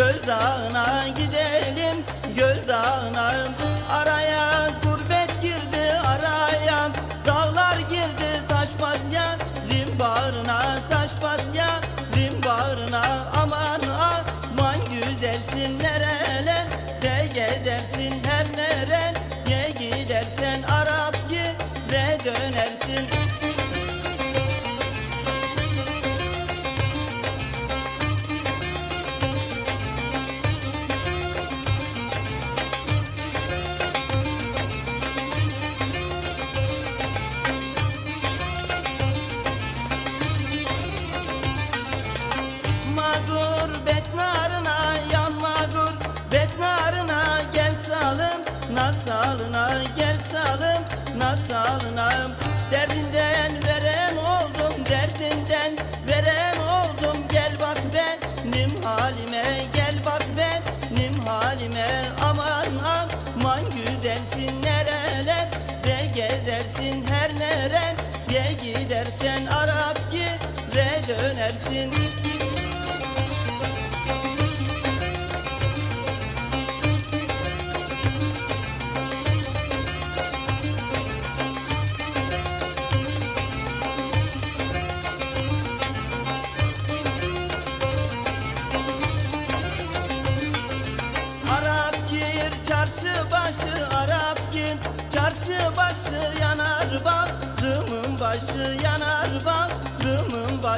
gözdağına gidelim gel salım nasalına derdinden verem oldum derdinden verem oldum. Gel bak benim halime gel bak benim halime. Aman aman güzelsin nereler de gezersin her nereye gidersen Arap gire dönersin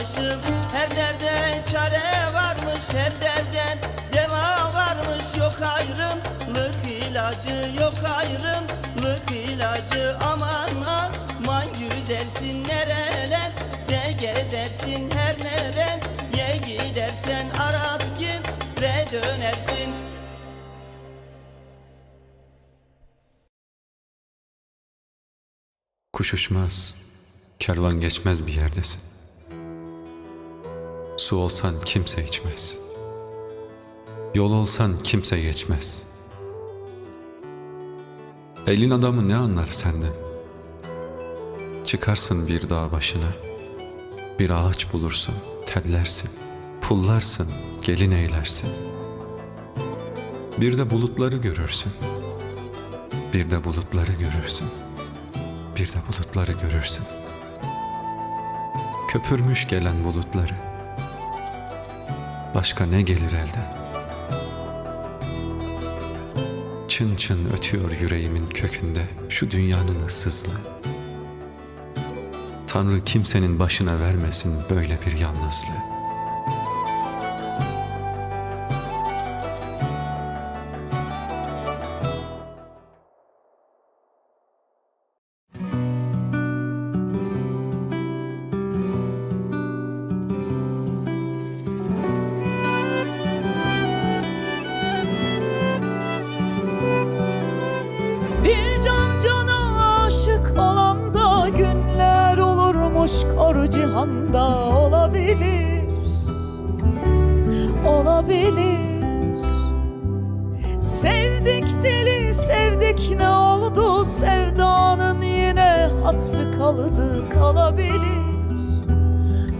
bağrımın başı Her derde çare varmış her derde deva varmış. Yok ayrımlık ilacı yok ayrımlık ilacı. Aman aman güzelsin nereler de gezersin her nereye gidersen Arap gire dönersin. Kuş uçmaz, kervan geçmez bir yerdesin. Su olsan kimse içmez. Yol olsan kimse geçmez. Elin adamı ne anlar senden? Çıkarsın bir dağ başına, bir ağaç bulursun, tellersin, pullarsın, gelin eylersin. Bir de bulutları görürsün, bir de bulutları görürsün bir de bulutları görürsün. Köpürmüş gelen bulutları. Başka ne gelir elden? Çın çın ötüyor yüreğimin kökünde şu dünyanın ıssızlığı. Tanrı kimsenin başına vermesin böyle bir yalnızlığı. Olurmuş kor cihanda olabilir. Olabilir. Sevdik deli sevdik ne oldu? Sevdanın yine hatırı kaldı kalabilir.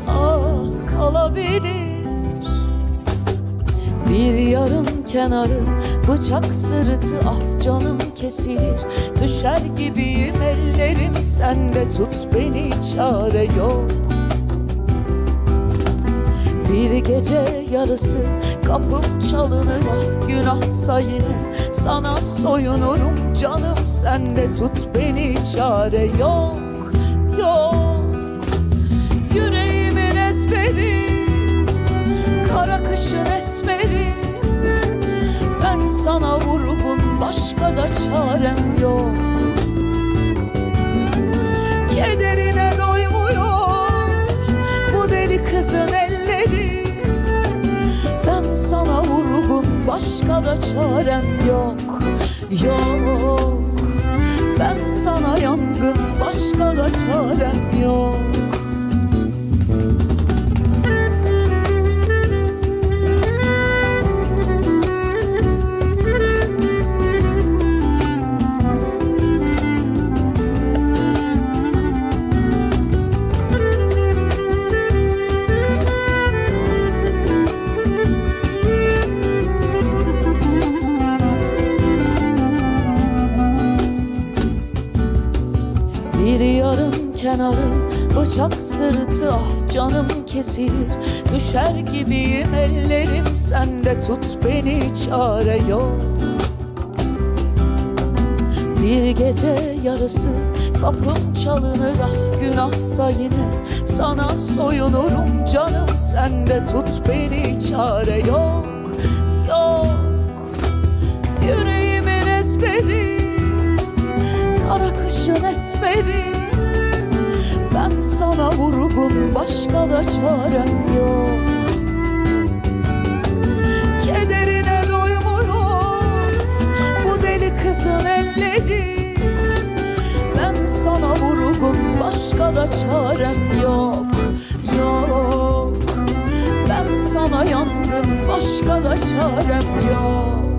Ah kalabilir. Bir yarın kenarı bıçak sırtı ah canım kesilir. Düşer gibiyim ellerim sende tut beni çare yok. Bir gece yarısı kapım çalınır ah günahsa yine Sana soyunurum canım sende tut beni çare yok yok. Yüreğimin ezberi Kara kışın esmeri sana vurgun başka da çarem yok. Kederine doymuyor Bu deli kızın elleri. Ben sana vurgun başka da çarem yok Yok. Ben sana yangın başka da çarem yok kenarı bıçak sırtı ah canım kesilir Düşer gibiyim ellerim sende tut beni çare yok. Bir gece yarısı kapım çalınır ah günahsa yine Sana soyunurum canım sende tut beni çare yok. Yok Yüreğimin ezberi Kara kışın esmeri Sana vurgun başka da çarem yok. Kederine doymuyor Bu deli kızın elleri. Ben sana vurgun başka da çarem yok Yok. Ben sana yangın başka da çarem yok